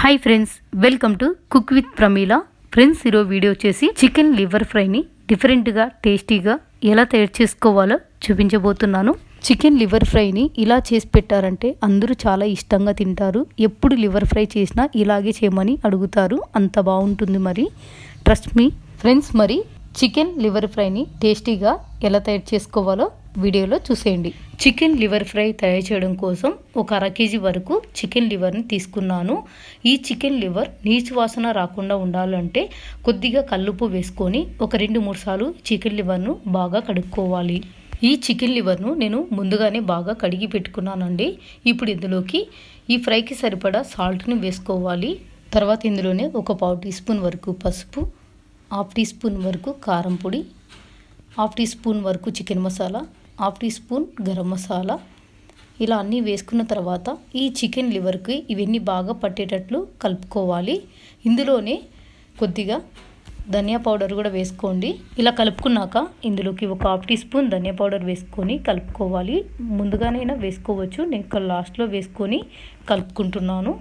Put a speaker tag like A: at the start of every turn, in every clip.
A: Hi friends welcome to cook with Pramila friends ఈరోజు video వచ్చేసి chicken liver ఫ్రైని డిఫరెంట్గా టేస్టీగా ఎలా తయారు చేసుకోవాలో చూపించబోతున్నాను. చికెన్ లివర్ ఫ్రైని ఇలా చేసి పెట్టారంటే అందరూ చాలా ఇష్టంగా తింటారు. ఎప్పుడు లివర్ ఫ్రై చేసినా ఇలాగే చేయమని అడుగుతారు. అంత బాగుంటుంది మరి. ట్రస్ట్ మీ ఫ్రెండ్స్ మరి చికెన్ లివర్ ఫ్రైని టేస్టీగా ఎలా తయారు చేసుకోవాలో వీడియోలో చూసేయండి. చికెన్ లివర్ ఫ్రై తయారు చేయడం కోసం ఒక అర కేజీ వరకు చికెన్ లివర్ని తీసుకున్నాను. ఈ చికెన్ లివర్ నీచు వాసన రాకుండా ఉండాలంటే కొద్దిగా కల్లుపు వేసుకొని ఒక రెండు మూడు సార్లు చికెన్ లివర్ను బాగా కడుక్కోవాలి. ఈ చికెన్ లివర్ను నేను ముందుగానే బాగా కడిగి పెట్టుకున్నానండి. ఇప్పుడు ఇందులోకి ఈ ఫ్రైకి సరిపడా సాల్ట్ని వేసుకోవాలి. తర్వాత ఇందులోనే ఒక పావు టీ స్పూన్ వరకు పసుపు హాఫ్ టీ స్పూన్ వరకు కారం పొడి హాఫ్ టీ స్పూన్ వరకు chicken masala half teaspoon garam masala. ఇలా అన్నీ వేసుకున్న తర్వాత ఈ చికెన్ లివర్కి ఇవన్నీ బాగా పట్టేటట్లు కలుపుకోవాలి. ఇందులోనే కొద్దిగా ధనియా పౌడర్ కూడా వేసుకోండి. ఇలా కలుపుకున్నాక ఇందులోకి ఒక హాఫ్ టీ స్పూన్ ధనియా పౌడర్ వేసుకొని కలుపుకోవాలి. ముందుగానైనా వేసుకోవచ్చు. నేను ఇక్కడ లాస్ట్లో వేసుకొని కలుపుకుంటున్నాను.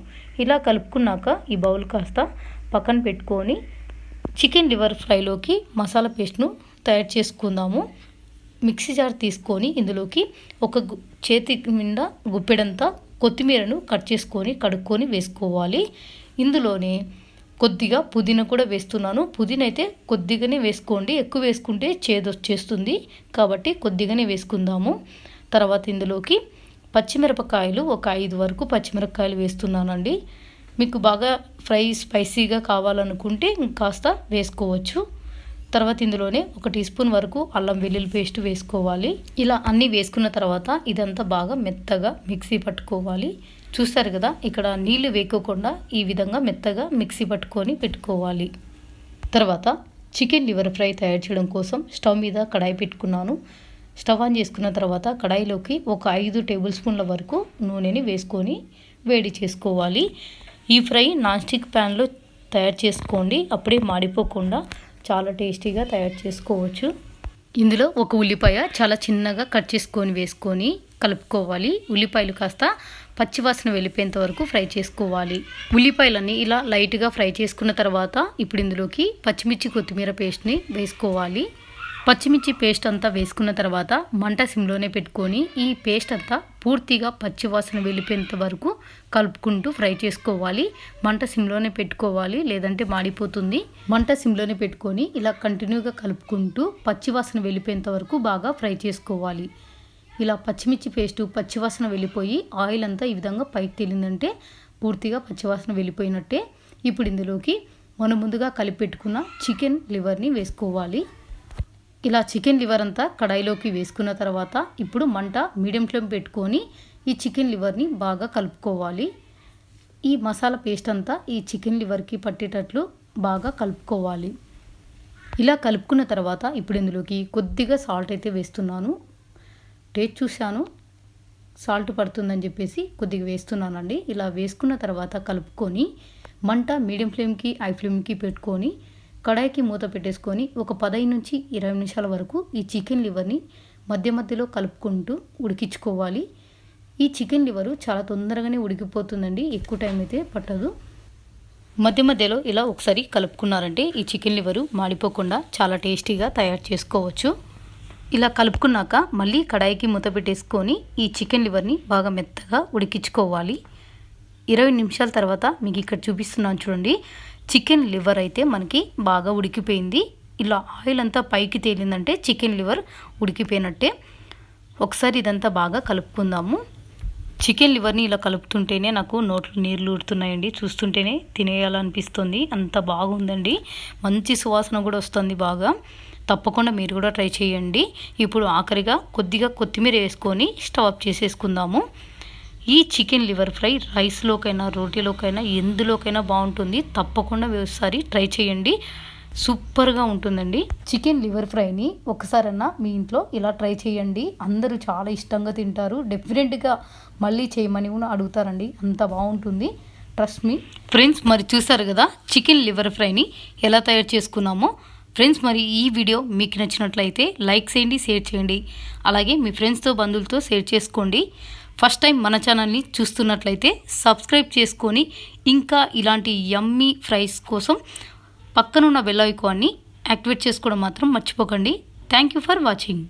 A: ఇలా కలుపుకున్నాక ఈ బౌల్ కాస్త పక్కన పెట్టుకొని చికెన్ లివర్ ఫ్రైలోకి మసాలా పేస్ట్ను తయారు చేసుకుందాము. మిక్సీ జార్ తీసుకొని ఇందులోకి ఒక చేతి నిండా గుప్పెడంతా కొత్తిమీరను కట్ చేసుకొని కడుక్కొని వేసుకోవాలి. ఇందులోనే కొద్దిగా పుదీనా కూడా వేస్తున్నాను. పుదీనా అయితే కొద్దిగానే వేసుకోండి. ఎక్కువ వేసుకుంటే చేదు వచ్చేస్తుంది కాబట్టి కొద్దిగానే వేసుకుందాము. తర్వాత ఇందులోకి పచ్చిమిరపకాయలు ఒక ఐదు వరకు పచ్చిమిరపకాయలు వేస్తున్నానండి. మీకు బాగా ఫ్రై స్పైసీగా కావాలనుకుంటే కాస్త వేసుకోవచ్చు. తర్వాత ఇందులోనే ఒక టీ స్పూన్ వరకు అల్లం వెల్లుల్లి పేస్ట్ వేసుకోవాలి. ఇలా అన్నీ వేసుకున్న తర్వాత ఇదంతా బాగా మెత్తగా మిక్సీ పట్టుకోవాలి. చూస్తారు కదా ఇక్కడ నీళ్ళు వేకోకుండా ఈ విధంగా మెత్తగా మిక్సీ పట్టుకొని పెట్టుకోవాలి. తర్వాత చికెన్ లివర్ ఫ్రై తయారు చేయడం కోసం స్టవ్ మీద కడాయి పెట్టుకున్నాను. స్టవ్ ఆన్ చేసుకున్న తర్వాత కడాయిలోకి ఒక ఐదు టేబుల్ స్పూన్ల వరకు నూనెని వేసుకొని వేడి చేసుకోవాలి. ఈ ఫ్రై నాన్ స్టిక్ ప్యాన్లో తయారు చేసుకోండి అప్పుడే మాడిపోకుండా చాలా టేస్టీగా తయారు చేసుకోవచ్చు. ఇందులో ఒక ఉల్లిపాయ చాలా చిన్నగా కట్ చేసుకొని వేసుకొని కలుపుకోవాలి. ఉల్లిపాయలు కాస్త పచ్చివాసన వెళ్ళిపోయేంత వరకు ఫ్రై చేసుకోవాలి. ఉల్లిపాయలన్నీ ఇలా లైట్గా ఫ్రై చేసుకున్న తర్వాత ఇప్పుడు ఇందులోకి పచ్చిమిర్చి కొత్తిమీర పేస్ట్ని వేసుకోవాలి. పచ్చిమిర్చి పేస్ట్ అంతా వేసుకున్న తర్వాత మంట సిమ్లోనే పెట్టుకొని ఈ పేస్ట్ అంతా పూర్తిగా పచ్చివాసన వెళ్ళిపోయేంత వరకు కలుపుకుంటూ ఫ్రై చేసుకోవాలి. మంట సిమ్లోనే పెట్టుకోవాలి లేదంటే మాడిపోతుంది. మంట సిమ్లోనే పెట్టుకొని ఇలా కంటిన్యూగా కలుపుకుంటూ పచ్చివాసన వెళ్ళిపోయేంత వరకు బాగా ఫ్రై చేసుకోవాలి. ఇలా పచ్చిమిర్చి పేస్టు పచ్చివాసన వెళ్ళిపోయి ఆయిల్ అంతా ఈ విధంగా పైకి తేలిందంటే పూర్తిగా పచ్చివాసన వెళ్ళిపోయినట్టే. ఇప్పుడు ఇందులోకి మనం ముందుగా కలిపి పెట్టుకున్న చికెన్ లివర్ని వేసుకోవాలి. ఇలా చికెన్ లివర్ అంతా కడాయిలోకి వేసుకున్న తర్వాత ఇప్పుడు మంట మీడియం ఫ్లేమ్ పెట్టుకొని ఈ చికెన్ లివర్ని బాగా కలుపుకోవాలి. ఈ మసాలా పేస్ట్ అంతా ఈ చికెన్ లివర్కి పట్టేటట్లు బాగా కలుపుకోవాలి. ఇలా కలుపుకున్న తర్వాత ఇప్పుడు ఇందులోకి కొద్దిగా సాల్ట్ అయితే వేస్తున్నాను. టేస్ట్ చూశాను. సాల్ట్ పడుతుందని చెప్పేసి కొద్దిగా వేస్తున్నానండి. ఇలా వేసుకున్న తర్వాత కలుపుకొని మంట మీడియం ఫ్లేమ్కి హై ఫ్లేమ్కి పెట్టుకొని కడాయికి మూత పెట్టేసుకొని ఒక పదహైదు నుంచి ఇరవై నిమిషాల వరకు ఈ చికెన్ లివర్ని మధ్య మధ్యలో కలుపుకుంటూ ఉడికించుకోవాలి. ఈ చికెన్ లివరు చాలా తొందరగానే ఉడికిపోతుందండి. ఎక్కువ టైం అయితే పట్టదు. మధ్య మధ్యలో ఇలా ఒకసారి కలుపుకున్నారంటే ఈ చికెన్ లివరు మాడిపోకుండా చాలా టేస్టీగా తయారు చేసుకోవచ్చు. ఇలా కలుపుకున్నాక మళ్ళీ కడాయికి మూత పెట్టేసుకొని ఈ చికెన్ లివర్ని బాగా మెత్తగా ఉడికించుకోవాలి. ఇరవై నిమిషాల తర్వాత మీకు ఇక్కడ చూపిస్తున్నాను చూడండి. చికెన్ లివర్ అయితే మనకి బాగా ఉడికిపోయింది. ఇలా ఆయిల్ అంతా పైకి తేలిందంటే చికెన్ లివర్ ఉడికిపోయినట్టే. ఒకసారి ఇదంతా బాగా కలుపుకుందాము. చికెన్ లివర్ని ఇలా కలుపుతుంటేనే నాకు నోట్లో నీళ్ళు ఊడుతున్నాయండి చూస్తుంటేనే తినేయాలనిపిస్తుంది. అంత బాగుందండి. మంచి సువాసన కూడా వస్తుంది బాగా. తప్పకుండా మీరు కూడా ట్రై చేయండి. ఇప్పుడు ఆఖరిగా కొద్దిగా కొత్తిమీర వేసుకొని స్టవ్ ఆఫ్ చేసేసుకుందాము. ఈ చికెన్ లివర్ ఫ్రై రైస్లోకైనా రోటీలోకైనా ఎందులోకైనా బాగుంటుంది. తప్పకుండా ఒకసారి ట్రై చేయండి. సూపర్గా ఉంటుందండి. చికెన్ లివర్ ఫ్రైని ఒకసారన్నా మీ ఇంట్లో ఇలా ట్రై చేయండి. అందరూ చాలా ఇష్టంగా తింటారు. డెఫినెట్గా మళ్ళీ చేయమని కూడా అడుగుతారండి. అంత బాగుంటుంది. Trust me. ఫ్రెండ్స్ మరి చూసారు కదా చికెన్ లివర్ ఫ్రైని ఎలా తయారు చేసుకున్నామో? ఫ్రెండ్స్ మరి ఈ వీడియో మీకు నచ్చినట్లయితే లైక్ చేయండి షేర్ చేయండి. అలాగే మీ ఫ్రెండ్స్తో బంధువులతో షేర్ చేసుకోండి. ఫస్ట్ టైం మన ఛానల్ని చూస్తున్నట్లయితే సబ్స్క్రైబ్ చేసుకొని ఇంకా ఇలాంటి యమ్మీ ఫ్రైస్ కోసం పక్కనున్న బెల్ ఐకాన్ని యాక్టివేట్ చేసుకోవడం మాత్రం మర్చిపోకండి. Thank you for watching